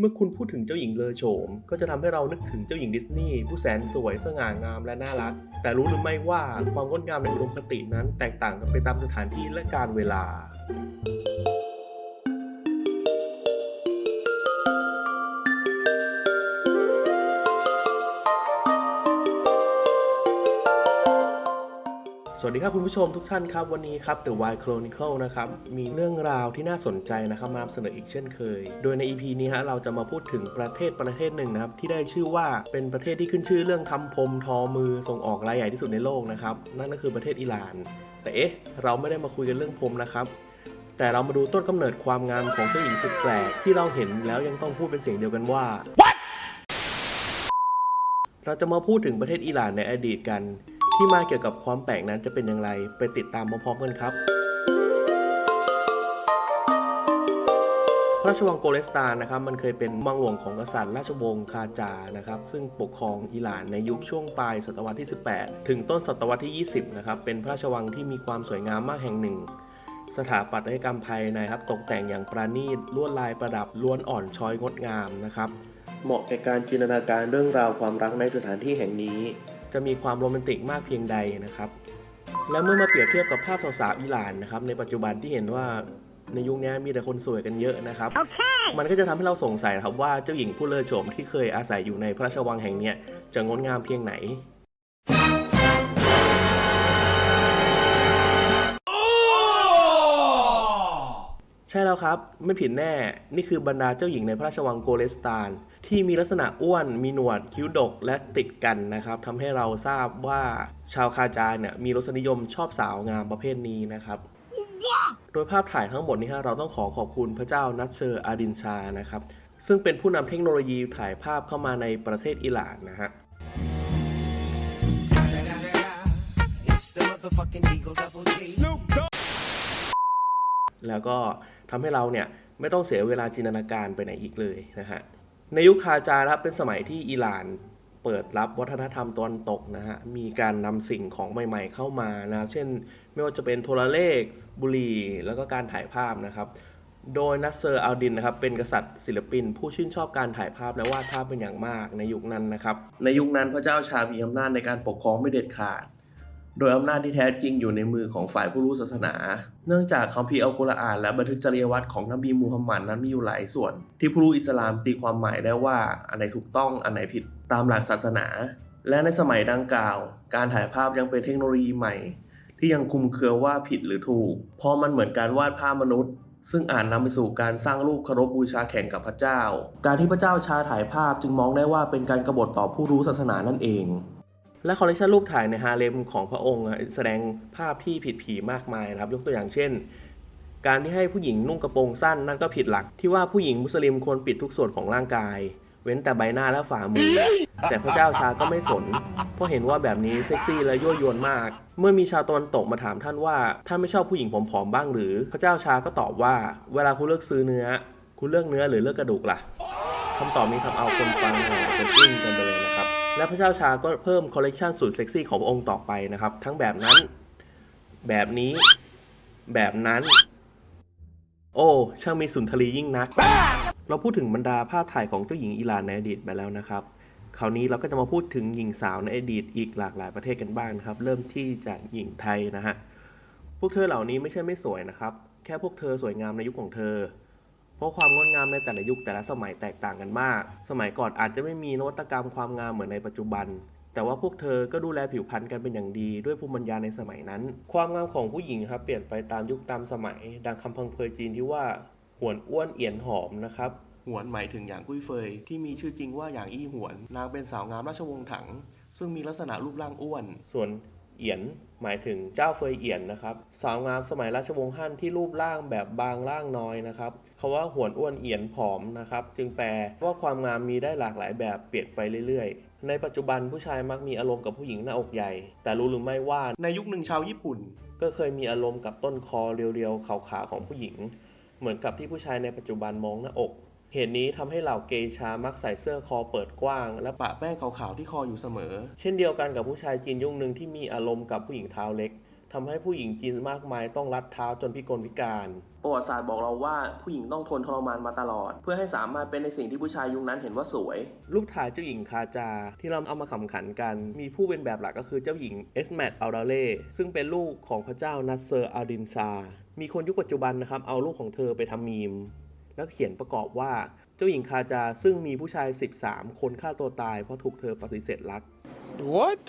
เมื่อคุณพูดถึงเจ้าหญิงเลอโฉม ก็จะทำให้เรานึกถึงเจ้าหญิงดิสนีย์ผู้แสนสวยสง่างามและน่ารัก แต่รู้หรือไม่ว่าความงดงามในอุดมคตินั้นแตกต่างกันไปตามสถานที่และการเวลา สวัสดีครับคุณผู้ชมทุกท่านครับ วันนี้ครับ The Wild Chronicle นะครับ มีเรื่องราวที่น่าสนใจนะครับมานำเสนออีกเช่นเคย โดยใน EP นี้ฮะเราจะมาพูดถึงประเทศประเทศหนึ่งนะครับ ที่ได้ชื่อว่าเป็นประเทศที่ขึ้นชื่อเรื่องทำพรมทอมือส่งออกรายใหญ่ที่สุดในโลกนะครับ นั่นก็คือประเทศอิหร่าน แต่เอ๊ะเราไม่ได้มาคุยกันเรื่องพรมนะครับแต่เรามาดูต้นกำเนิดความงามของเจ้าหญิงสุดแปลกที่เราเห็นแล้วยังต้องพูดเป็นเสียงเดียวกันว่าเราจะมาพูดถึงประเทศอิหร่านในอดีตกัน ที่มาเกี่ยวกับความแปลกนั้นจะเป็นอย่างไรไปติดตามพร้อมๆกันครับ พระราชวังโกเลสตานนะครับมันเคยเป็นมังหลวงของกษัตริย์ราชวงศ์คาจานะครับซึ่งปกครองอิหร่านในยุคช่วงปลายศตวรรษที่ 18 ถึงต้นศตวรรษที่ 20นะครับเป็นพระราชวังที่มีความสวยงามมากแห่งหนึ่งสถาปัตยกรรมภายในครับตกแต่งอย่างประณีตลวดลายประดับล้วนอ่อนช้อยงดงามนะครับ เหมาะแก่การจินตนาการเรื่องราวความรักในสถานที่แห่งนี้ จะมีความโรแมนติกมากเพียงใดนะครับ และเมื่อมาเปรียบเทียบกับภาพสาวๆอิหร่านนะครับในปัจจุบันที่เห็นว่าในยุคนี้มีแต่คนสวยกันเยอะนะครับมันก็จะทำให้เราสงสัยนะครับว่าเจ้าหญิงผู้เลอโฉมที่เคยอาศัยอยู่ในพระราชวังแห่งเนี้ยจะงดงามเพียงไหน ใช่แล้วครับ ไม่ผิดแน่ นี่คือบรรดาเจ้าหญิงในพระราชวังโกเลสตาน ที่มีลักษณะอ้วนมีหนวดคิ้วดกและติดกันนะครับทำให้เราทราบว่าชาวคาจาเนี่ยมีรสนิยมชอบสาวงามประเภทนี้นะครับโดยภาพถ่ายทั้งหมดนี้ฮะเราต้องขอขอบคุณพระเจ้านัสเซอร์อาดินชานะครับซึ่งเป็นผู้นำเทคโนโลยีถ่ายภาพเข้ามาในประเทศอิหร่านนะฮะแล้วก็ ทำให้เราเนี่ยไม่ต้องเสียเวลาจินตนาการไปไหนอีกเลยนะฮะในยุคคาจาร์ครับเป็นสมัยที่อิหร่านเปิดรับวัฒนธรรมตะวันตกนะฮะมีการนำสิ่งของใหม่ ๆ เข้ามานะครับเช่น ไม่ว่าจะเป็นโทรเลข บุหรี่ แล้วก็การถ่ายภาพนะครับ โดยนัสเซอร์อัลดินนะครับเป็นกษัตริย์ศิลปิน ผู้ชื่นชอบการถ่ายภาพและวาดภาพเป็นอย่างมากในยุคนั้นนะครับในยุคนั้นพระเจ้าชามีอำนาจในการปกครองไม่เด็ดขาด โดยอำนาจที่แท้จริงอยู่ในมือของฝ่ายผู้รู้ศาสนา เนื่องจากคัมภีร์อัลกุรอานและบันทึกจริยวัตรของนบีมูฮัมหมัดนั้นมีอยู่หลายส่วน ที่ผู้รู้อิสลามตีความหมายได้ว่าอันไหนถูกต้องอันไหนผิดตามหลักศาสนา และในสมัยดังกล่าว การถ่ายภาพยังเป็นเทคโนโลยีใหม่ ที่ยังคุมเครือว่าผิดหรือถูก เพราะมันเหมือนการวาดภาพมนุษย์ซึ่งอาจนำไปสู่การสร้างรูปเคารพบูชาแข่งกับพระเจ้า การที่พระเจ้าชาถ่ายภาพจึงมองได้ว่าเป็นการกบฏต่อผู้รู้ศาสนานั่นเอง และคอลเลกชันรูปถ่ายในฮาเลมของพระองค์แสดงภาพที่ผิดผีมากมายนะครับ ยกตัวอย่างเช่น การที่ให้ผู้หญิงนุ่งกระโปรงสั้นนั่นก็ผิดหลัก ที่ว่าผู้หญิงมุสลิมควรปิดทุกส่วนของร่างกาย เว้นแต่ใบหน้าและฝ่ามือ แต่พระเจ้าชาก็ไม่สน เพราะเห็นว่าแบบนี้เซ็กซี่และยั่วยวนมาก เมื่อมีชาวตะวันตกมาถามท่านว่าท่านไม่ชอบผู้หญิงผอมๆบ้างหรือ พระเจ้าชาก็ตอบว่า เวลาคุณเลือกซื้อเนื้อ คุณเลือกเนื้อหรือเลือกกระดูกล่ะ คำตอบนี้ทำเอาคนฟังหลายคนอึ้งกันไปเลยนะครับ และพระเจ้าชาก็เพิ่มคอลเลกชันสุดเซ็กซี่ของพระองค์ต่อไปนะครับ ทั้งแบบนั้น แบบนี้ แบบนั้น โอ้ช่างมีสุนทรียิ่งนัก เราพูดถึงบรรดาภาพถ่ายของเจ้าหญิงอิหร่านในอดีตไปแล้วนะครับ คราวนี้เราก็จะมาพูดถึงหญิงสาวในอดีตอีกหลากหลายประเทศกันบ้างนะครับ เริ่มที่จากหญิงไทยนะฮะพวกเธอเหล่านี้ไม่ใช่ไม่สวยนะครับ แค่พวกเธอสวยงามในยุคของเธอ เพราะความงดงามในแต่ละยุคแต่ละสมัยแตกต่างกันมาก สมัยก่อนอาจจะไม่มีนวัตกรรมความงามเหมือนในปัจจุบัน แต่ว่าพวกเธอก็ดูแลผิวพรรณกันเป็นอย่างดีด้วยภูมิปัญญาในสมัยนั้น ความงามของผู้หญิงครับเปลี่ยนไปตามยุคตามสมัย ดังคำพังเพยจีนที่ว่าหวนอ้วนเอียนหอมนะครับหวนหมายถึงหยางกุ้ยเฟยที่มีชื่อจริงว่าหยางอี้หวน นางเป็นสาวงามราชวงศ์ถัง ซึ่งมีลักษณะรูปร่างอ้วน ส่วนเอียน หมายถึงเจ้าเฟยเอียนนะครับสาวงามสมัยราชวงศ์ฮั่นที่รูปร่างแบบบางร่างน้อยนะครับคาว่าหวนอ้วนเอียนผอมนะครับ จึงแปลว่าความงามมีได้หลากหลายแบบเปลี่ยนไปเรื่อยๆ ในปัจจุบันผู้ชายมักมีอารมณ์กับผู้หญิงหน้าอกใหญ่ แต่รู้หรือไม่ว่าในยุคหนึ่งชาวญี่ปุ่น ก็เคยมีอารมณ์กับต้นคอเรียวๆขาวๆของผู้หญิง เหมือนกับที่ผู้ชายในปัจจุบันมองหน้าอก เหตุนี้ทำให้เหล่าเกย์ชามักใส่เสื้อคอเปิดกว้าง และปะแป้งขาวๆที่คออยู่เสมอ เช่นเดียวกันกับผู้ชายจีนยุคหนึ่งที่มีอารมณ์กับผู้หญิงเท้าเล็กทำให้ผู้หญิงจีนมากมายต้องรัดเท้าจนพิกลพิการ ประวัติศาสตร์บอกเราว่าผู้หญิงต้องทนทรมานมาตลอด เพื่อให้สามารถเป็นในสิ่งที่ผู้ชายยุคนั้นเห็นว่าสวย รูปถ่ายเจ้าหญิงคาจา ที่เราเอามาขำขันกัน มีผู้เป็นแบบหลักก็คือเจ้าหญิงเอสแมดอัลดาเล่ซึ่งเป็นลูกของพระเจ้านัสเซอร์อัลดินชามีคนยุคปัจจุบันนะครับเอาลูกของเธอไปทำมีม แล้วเขียนประกอบว่า เจ้าหญิงคาจาซึ่งมีผู้ชาย 13 คนฆ่าตัวตายเพราะถูกเธอปฏิเสธรัก What?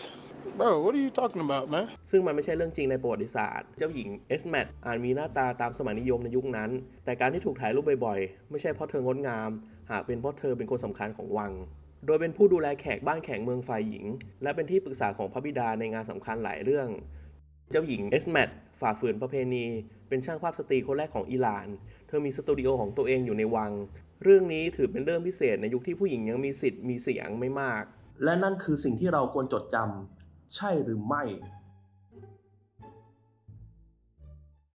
Bro, what are you talking about, man? ซึ่งมันไม่ใช่เรื่องจริงในประวัติศาสตร์ เจ้าหญิงเอสแมดอาจมีหน้าตาตามสมัยนิยมในยุคนั้น แต่การที่ถูกถ่ายรูปบ่อยๆ ไม่ใช่เพราะเธองดงาม หากเป็นเพราะเธอเป็นคนสำคัญของวัง โดยเป็นผู้ดูแลแขกบ้านแขกเมืองฝ่ายหญิง และเป็นที่ปรึกษาของพระบิดาในงานสำคัญหลายเรื่อง เจ้าหญิงเอสแมดฝ่าฝืนประเพณี เป็นช่างภาพสตรีคนแรกของอิหร่าน เธอมีสตูดิโอของตัวเองอยู่ในวัง เรื่องนี้ถือเป็นเรื่องพิเศษในยุคที่ผู้หญิงยังมีสิทธิ์มีเสียงไม่มาก และนั่นคือสิ่งที่เราควรจดจำใช่หรือไม่